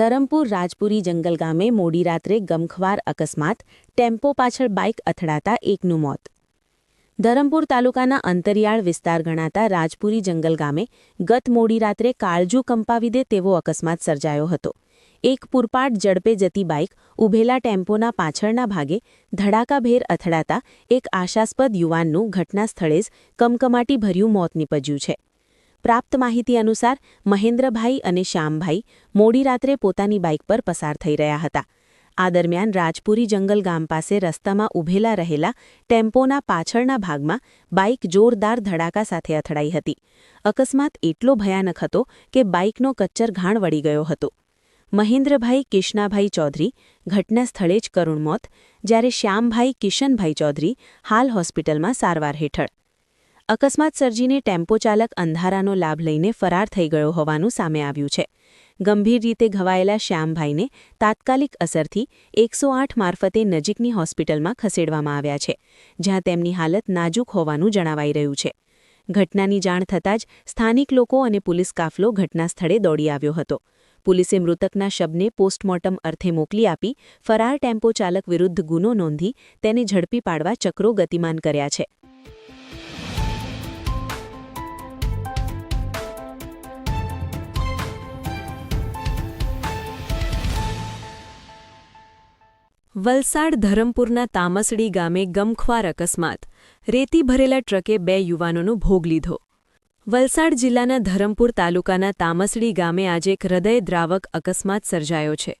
ધરમપુર રાજપુરી જંગલ ગામે મોડી રાત્રે ગમખવાર અકસ્માત, ટેમ્પો પાછળ બાઇક અથડાતા એકનું મોત. ધરમપુર તાલુકાના અંતરિયાળ વિસ્તાર ગણાતા રાજપુરી જંગલ ગામે ગત મોડી રાત્રે કાળજુ કંપાવી દે તેવો અકસ્માત સર્જાયો હતો. એક પૂરપાટ ઝડપે જતી બાઇક ઊભેલા ટેમ્પોના પાછળના ભાગે ધડાકાભેર અથડાતા એક આશાસ્પદ યુવાનનું ઘટના સ્થળે જ કમકમાટી ભર્યું મોત નીપજ્યું છે. પ્રાપ્ત માહિતી અનુસાર મહેન્દ્રભાઈ અને શ્યામભાઈ મોડી રાત્રે પોતાની બાઇક પર પસાર થઈ રહ્યા હતા. આ દરમિયાન રાજપુરી જંગલ ગામ પાસે રસ્તામાં ઊભેલા રહેલા ટેમ્પોના પાછળના ભાગમાં બાઇક જોરદાર ધડાકા સાથે અથડાઈ હતી. અકસ્માત એટલો ભયાનક હતો કે બાઇકનો કચ્ચર ઘાણ વળી ગયો હતો. મહેન્દ્રભાઈ કિષ્ણાભાઈ ચૌધરી ઘટના સ્થળે જ કરુણ મોત, જ્યારે શ્યામભાઈ કિશનભાઈ ચૌધરી હાલ હોસ્પિટલમાં સારવાર હેઠળ. અકસ્માત સર્જીને ટેમ્પો ચાલક અંધારાનો લાભ લઈને ફરાર થઈ ગયો હોવાનું સામે આવ્યું છે. ગંભીર રીતે ઘવાયેલા શ્યામભાઈને તાત્કાલિક અસરથી એકસો મારફતે નજીકની હોસ્પિટલમાં ખસેડવામાં આવ્યા છે, જ્યાં તેમની હાલત નાજુક હોવાનું જણાવાઈ રહ્યું છે. ઘટનાની જાણ થતાં જ સ્થાનિક લોકો અને પોલીસ કાફલો ઘટના સ્થળે દોડી આવ્યો હતો. પોલીસે મૃતકના શબને પોસ્ટમોર્ટમ અર્થે મોકલી આપી ફરાર ટેમ્પો ચાલક વિરુદ્ધ ગુનો નોંધી તેને ઝડપી પાડવા ચક્રો ગતિમાન કર્યા છે. વલસાડ ધરમપુરના તામસડી ગામે ગમખ્વાર અકસ્માત. રેતી ભરેલા ટ્રકે બે યુવાનોનો ભોગ લીધો. વલસાડ જિલ્લાના ધરમપુર તાલુકાના તામસડી ગામે આજે એક હૃદયદ્રાવક અકસ્માત સર્જાયો છે.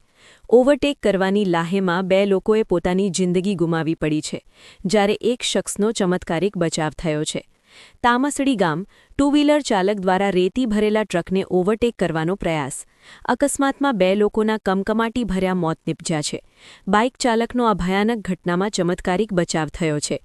ઓવરટેક કરવાની લાહેમાં બે લોકોએ પોતાની જિંદગી ગુમાવી પડી છે, જ્યારે એક શખ્સનો ચમત્કારિક બચાવ થયો છે. તામસડી ગામ ટુ વ્હીલર ચાલક દ્વારા રેતી ભરેલા ટ્રકને ઓવરટેક કરવાનો પ્રયાસ. અકસ્માતમાં બે લોકોના કમકમાટી ભર્યા મોત નીપજ્યા છે. બાઇક ચાલકનો આ ભયાનક ઘટનામાં ચમત્કારિક બચાવ થયો છે.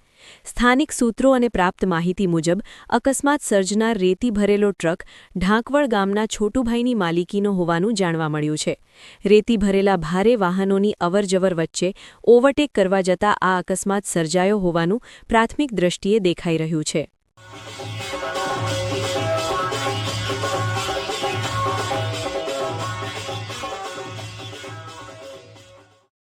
સ્થાનિક સૂત્રો અને પ્રાપ્ત માહિતી મુજબ, અકસ્માત સર્જનાર રેતી ભરેલો ટ્રક ઢાંકવળ ગામના છોટુભાઈની માલિકીનો હોવાનું જાણવા મળ્યું છે. રેતી ભરેલા ભારે વાહનોની અવરજવર વચ્ચે ઓવરટેક કરવા જતા આ અકસ્માત સર્જાયો હોવાનું પ્રાથમિક દ્રષ્ટિએ દેખાઈ રહ્યું છે.